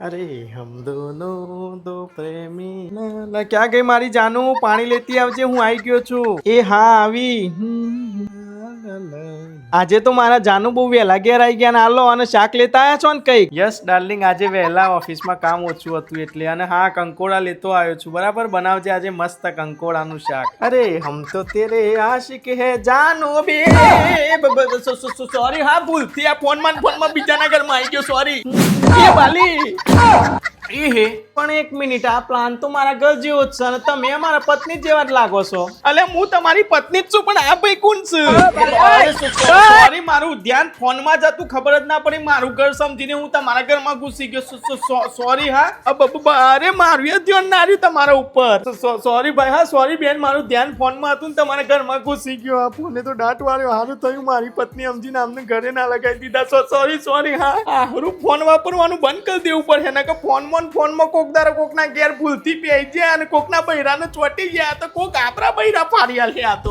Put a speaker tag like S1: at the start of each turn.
S1: અરે હમ દોનો દો પ્રેમી. લા, ક્યાં ગઈ મારી જાનું? પાણી લેતી આવજે હું આવી ગયો છું. એ હા આવી. આજે તો મારા જાનુ બહુ વહેલા ઘેર આવી ગયા ને હાલો અને શાક લેતા આવ્યા છો ને કઈ યસ ડાર્લિંગ આજે વહેલા ઓફિસમાં કામ ઓછું હતું એટલે અને હા કંકોડા લેતો આવ્યો છું. બરાબર? બનાવજે આજે મસ્ત કંકોડાનું શાક. અરે હમ તો તેરે આશિક હે જાનો બે સોરી હા ભૂલથી આ ફોનમાં ફોનમાં બીજાના ઘરમાં આવી ગયો સોરી. એ બાલી. એ હે. પણ એક મિનિટ આ પ્લાન તો મારા ઘર જેવો જ છે અને તમે મારા પત્ની જેવા જ લાગો છો. અલે હું તમારી પત્ની જ છું પણ આ ભાઈ કોણ છે? સોરી મારું ધ્યાન ફોનમાં જ હતું ખબર જ ના પડી મારું ઘર સમજીને હું તમારા ઘરમાં ઘૂસી ગયો. સોરી હા? અરે મારું ધ્યાન ના રહ્યું તમારા ઉપર. સોરી ભાઈ હા સોરી બેન મારું ધ્યાન ફોનમાં હતું ને તમારા ઘરમાં ઘૂસી ગયો. આ ફોને તો દાંત વાળ્યો. હારું થયું મારી પત્ની સમજીને અમને ઘરે ના લગાવી દીધા. સોરી સોરી હા. હારું ફોન વાપરવાનું બંધ કરી દેવું પડે એના કે ફોનમાં ફોનમાં કોક દારો કોકના ઘેર ભૂલથી પહેરી જાય અને કોકના બૈરાને ચોટી ગયા. તો કોક આપણા બૈરા ફાડી આલે આ તો.